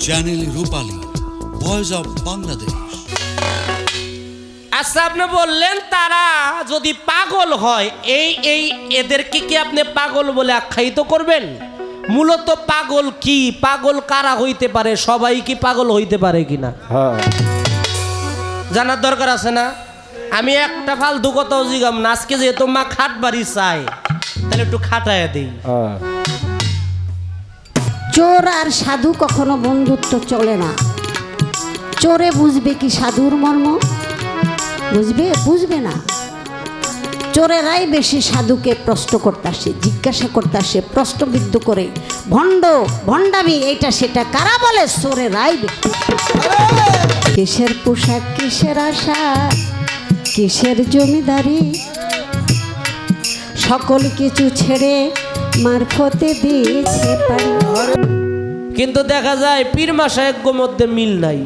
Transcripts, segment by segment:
Channel Rupali voice of Bangladesh আচ্ছা আপনি বললেন তারা যদি পাগল হয় এই এই এদেরকে কি আপনি পাগল বলে আখ্যায়িত করবেন? মূলত পাগল কি? পাগল কারা হইতে পারে? সবাই কি পাগল হইতে পারে কিনা? হ্যাঁ। জানার দরকার আছে না? আমি একটা ফালতু কথাও জিগাম না আজকে যেহেতু মা খাট বাড়ি চাই তাহলে একটু খাটায় দিই। হ্যাঁ। চোর আর সাধু কখনো বন্ধুত্ব চলে না। চোরে বুঝবে কি সাধুর মর্ম? বুঝবে? বুঝবে না। চোরেরাই বেশি সাধুকে প্রশ্ন করতে আসে, জিজ্ঞাসা করতে আসে, প্রশ্নবিদ্ধ করে, ভণ্ড, ভণ্ডামি এটা সেটা কারা বলে? চোরেরাই। কিসের পোশাক, কিসের আশা কিসের জমিদারি? সকল কিছু ছেড়ে মারফতে দিয়েছে পারি কিন্তু দেখা যায় পীর মাসায়জ্ঞ মধ্যে মিল নাই।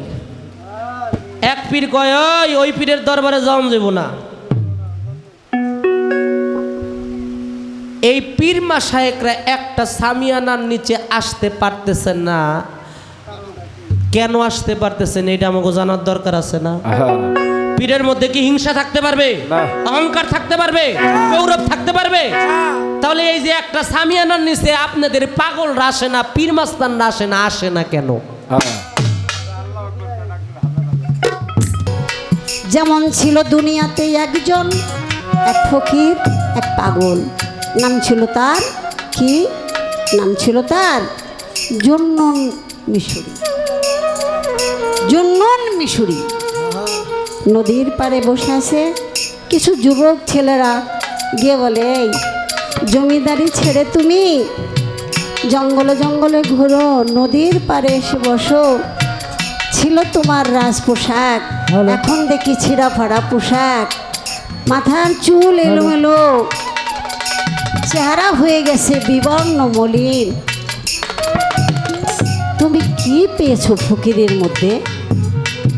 এক পীর কয় "ওই, ওই পীরের দরবারে যাওয়া যাব না। এই পীর মাসায়েকরা একটা সামিয়ানার নিচে আসতে পারতেছে না। কেন আসতে পারতেছেন এটা আমাকে জানার দরকার আছে না। পীরের মধ্যে কি হিংসা থাকতে পারবে। অহংকার থাকতে পারবে? গৌরব থাকতে পারবে? তাহলে এই যে একটা সামিয়ানার নিচে আপনাদের পাগল আসে না, পীর মাস্তানরা আসে না আসে না কেন? যেমন ছিল দুনিয়াতে একজন, এক ফকির, এক পাগল। নাম ছিল তার কি? নাম ছিল তার জন্নন মিশরি। জন্নন মিশরি। নদীর পাড়ে বসে আছে কিছু যুবক ছেলেরা। গিয়ে বলে, এই জমিদারি ছেড়ে তুমি জঙ্গলে জঙ্গলে ঘুরো নদীর পাড়ে এসে বসো। ছিল তোমার রাজ পোশাক এখন দেখি ছিঁড়া ফাড়া পোশাক। মাথার চুল এলোমেলো চেহারা হয়ে গেছে বিবর্ণ মলিন। তুমি কি পেয়েছ ফকিরের মধ্যে?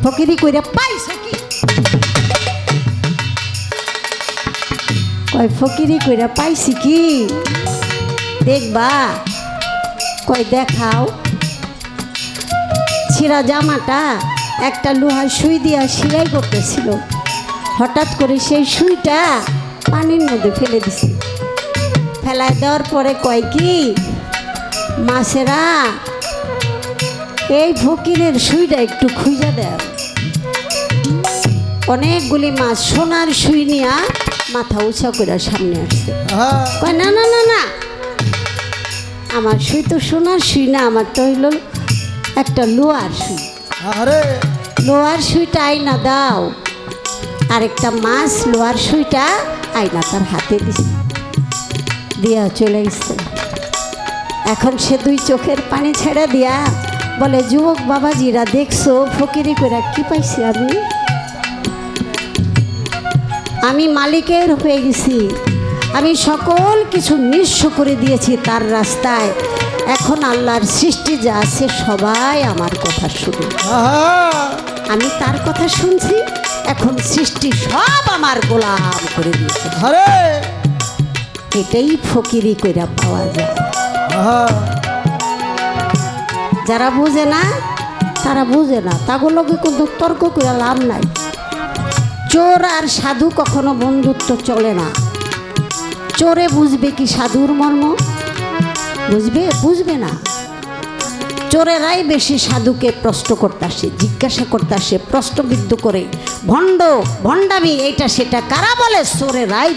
ফকিরি কইরা পাইছো কয় ফকিরি কইরা পাইছি কি? দেখবা? কই দেখাও। ছিঁড়া জামাটা একটা লোহার সুই দিয়া সেলাই করতেছিল। হঠাৎ করে সেই সুইটা পানির মধ্যে ফেলে দিছে। ফেলায় দেওয়ার পরে কয় কি? মাছেরা এই ফকিরের সুইটা একটু খুঁজে দেয় অনেকগুলি মাছ সোনার সুই নিয়া মাথা উঁচা করে সামনে আসছে। কয় না না না না। আমার সুই তো সোনার সুই না আমার তো হইল একটা লোহার সুই। লোহার সুইটা আইনা দাও। আরেকটা মাছ লোহার সুইটা আইনা তার হাতে দিছে। দিয়া চলে গেছে। এখন সে দুই চোখের পানি ছেড়ে দিয়া বলে যুবক বাবাজিরা দেখছ ফকিরি করে কি পাইছি আমি? আমি মালিকের হয়ে গেছি। আমি সকল কিছু নিঃস্ব করে দিয়েছি তার রাস্তায়। এখন আল্লাহর সৃষ্টি যা আছে সবাই আমার কথা শুনে। আমি তার কথা শুনছি এখন সৃষ্টি সব আমার গোলাম করে দিয়েছে। এটাই ফকিরি কইরা পাওয়া যায়। যারা বুঝে না তারা বুঝে না। তাগুলোকে কিন্তু তর্ক করে লাভ নাই। চোর আর সাধু কখনো বন্ধুত্ব চলে না। চোরে বুঝবে কি সাধুর মর্ম? বুঝবে? বুঝবে না। চোরেরাই বেশি সাধুকে প্রশ্ন করতে আসে, জিজ্ঞাসা করতে আসে, প্রশ্নবিদ্ধ করে, ভণ্ড, ভণ্ডামি এটা সেটা কারা বলে? চোরেরাই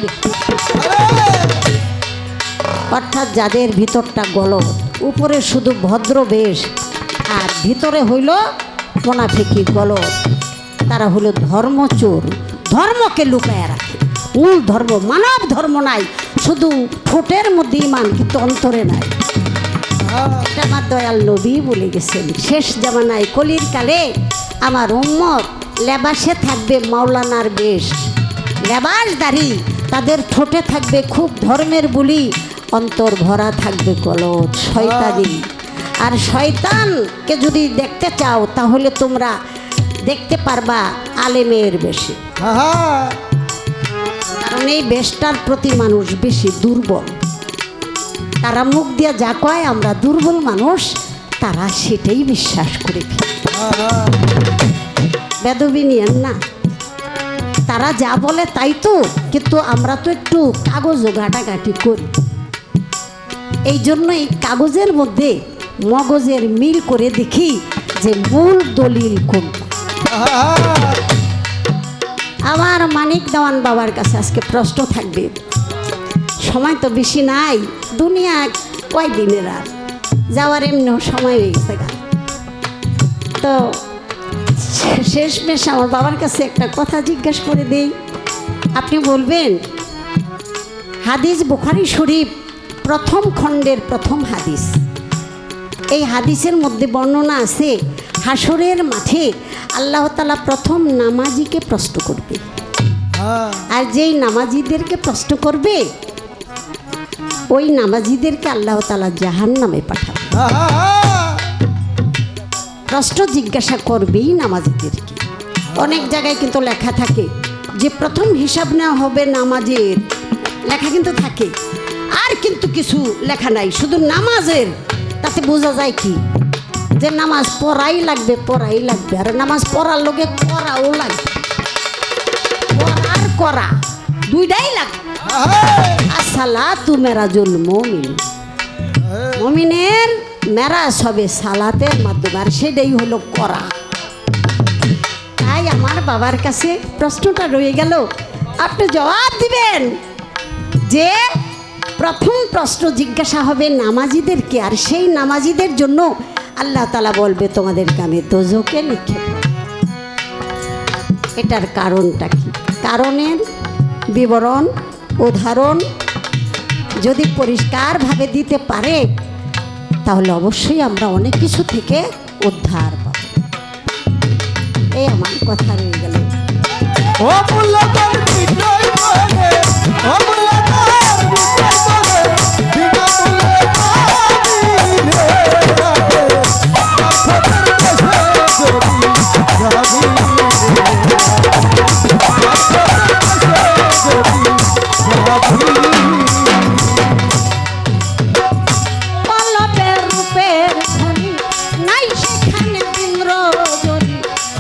অর্থাৎ যাদের ভিতরটা গলত উপরে শুধু ভদ্র বেশ আর ভিতরে হইল মোনাফিকি গলত তারা হলো ধর্মচোর ধর্মকে লুকায় রাখে। মূল ধর্ম, মানব ধর্ম নাই। শুধু ঠোঁটের মধ্যে ইমান, কিন্তু অন্তরে নাই। আমার দয়াল নবী বলে গেছেন, শেষ জামানায় কলির কালে আমার উম্মত লেবাসে থাকবে মাওলানার বেশ। লেবাসদারি, তাদের ঠোঁটে থাকবে খুব ধর্মের বুলি, অন্তর ভরা থাকবে গলত শয়তানি। আর শয়তানকে যদি দেখতে চাও, তাহলে তোমরা দেখতে পারবা আলেমের বেশি। কারণ এই বেশটার প্রতি মানুষ বেশি দুর্বল। তারা মুখ দিয়ে যা কয় আমরা দুর্বল মানুষ তারা সেটাই বিশ্বাস করে বেদবি নিয়েন না। তারা যা বলে তাই তো কিন্তু আমরা তো একটু কাগজ ঘাটাঘাটি করি। এই জন্য এই কাগজের মধ্যে মগজের মিল করে দেখি যে মূল দলিল কোনটা। আমার মানিক দেওয়ান বাবার কাছে আজকে প্রশ্ন থাকবে। সময় তো বেশি নাই, দুনিয়া কয় দিনের আর? যাওয়ার এমনিও সময় হয়ে গেছে তো শেষ মেশ আমার বাবার কাছে একটা কথা জিজ্ঞাসা করে দিই। আপনি বলবেন, হাদিস বুখারি শরীফ প্রথম খণ্ডের প্রথম হাদিস। এই হাদিসের মধ্যে বর্ণনা আছে হাসরের মাঠে আল্লাহ তালা প্রথম নামাজিকে প্রশ্ন করবে। আর যেই নামাজিদেরকে প্রশ্ন করবে ওই নামাজিদেরকে আল্লাহ তালা জাহান নামে পাঠাবে প্রশ্ন জিজ্ঞাসা করবেই নামাজিদেরকে। অনেক জায়গায় কিন্তু লেখা থাকে যে প্রথম হিসাব নেওয়া হবে নামাজের। লেখা কিন্তু থাকে। আর কিন্তু কিছু লেখা নাই শুধু নামাজের। তাতে বোঝা যায় কি? যে নামাজ পড়াই লাগবে পড়াই লাগবে। আর নামাজ পড়ার লোকে করাও লাগবে। পড়ার করা দুইটাই লাগবে। আসসালা তু মেরাজুল মমিন। মমিনের মেরাজ হবে সালাতের মাধ্যমে, আর সেটাই হলো করা। তাই আমার বাবার কাছে প্রশ্নটা রয়ে গেল। আপনি জবাব দিবেন যে প্রথম প্রশ্ন জিজ্ঞাসা হবে নামাজিদেরকে, আর সেই নামাজিদের জন্য আল্লাহ তালা বলবে, তোমাদেরকে আমি দোজোকে লিখে। এটার কারণটা কি? কারণের বিবরণ, উদাহরণ যদি পরিষ্কারভাবে দিতে পারে, তাহলে অবশ্যই আমরা অনেক কিছু থেকে উদ্ধার পাব। এই আমার কথা রয়ে গেল। পল্লবের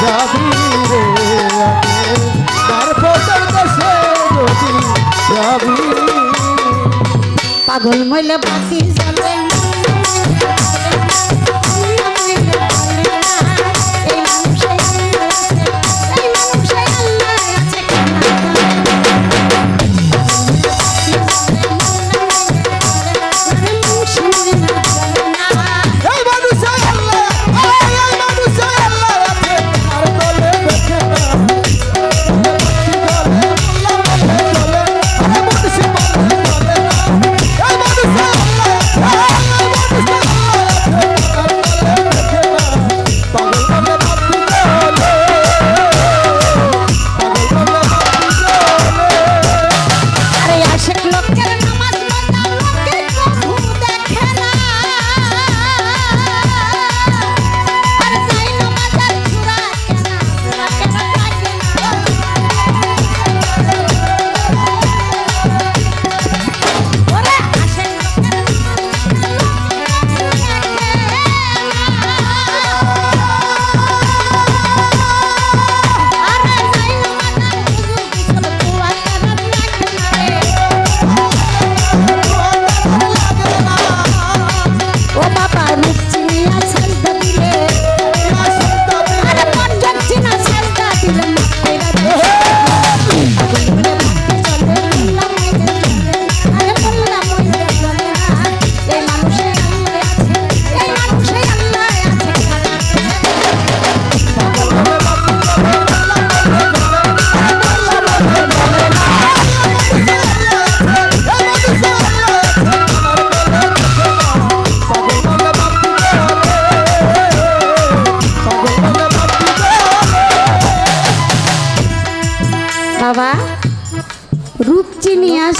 যাবি রে তার পাগল মইলে বাতি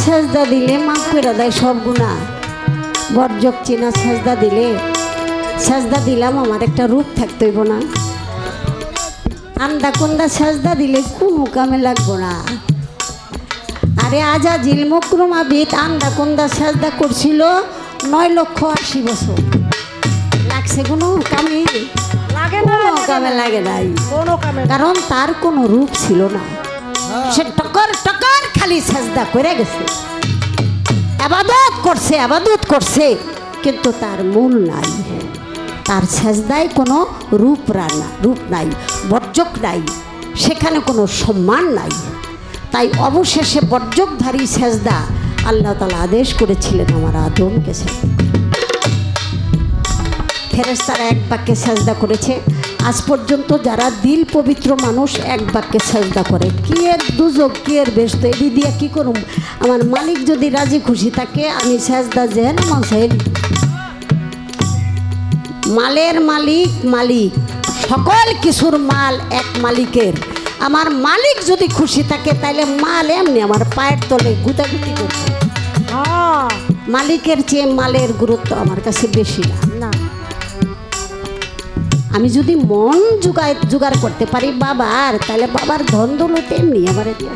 সেজদা দিলে মাফ করে দেয় সব গুণা বর্জক চিনা সেজদা দিলে সেজদা দিলাম আমার একটা রূপ থাকতে হইব না। আন্দা কুন্দা সেজদা দিলে কোনো কামে লাগবো না। আরে আজা জিল মকরুমা বিত আন্দা কুন্দা সেজদা করছিল নয় লক্ষ আশি বছর। লাগছে কোনো কামে? লাগে না কামে লাগে নাই। কোনো কামে কারণ তার কোনো রূপ ছিল না। সে টকর টকর খালি সাজদা করে গেছে। আবাদত করছে আবাদত করছে, কিন্তু তার মূল নাই। তার সাজদায় কোনো রূপ রান্না রূপ নাই, বর্জক নাই, সেখানে কোনো সম্মান নাই। তাই অবশেষে বর্জকধারী সেজদা আল্লাহ তালা আদেশ করেছিলেন আমার আদমকে সেজদা। ফেরেস্তারা এক সাজদা করেছে আজ পর্যন্ত যারা দিল পবিত্র মানুষ এক বাক্যে সাজদা করে। কি এর দুযোগ কি এর ব্যস্ত? এটি দিয়ে কী করুম? আমার মালিক যদি রাজি খুশি থাকে আমি সাজদা যেন মাসের মালের মালিক মালিক সকল কিছুর মাল এক মালিকের। আমার মালিক যদি খুশি থাকে তাহলে মাল এমনি আমার পায়ের তলে গুতাগুতি করছে। হ্যাঁ। মালিকের চেয়ে মালের গুরুত্ব আমার কাছে বেশি না। আমি যদি মন জোগায় জোগাড় করতে পারি বাবার, তাহলে বাবার ধন দৌলত এমনি আমার দিয়ে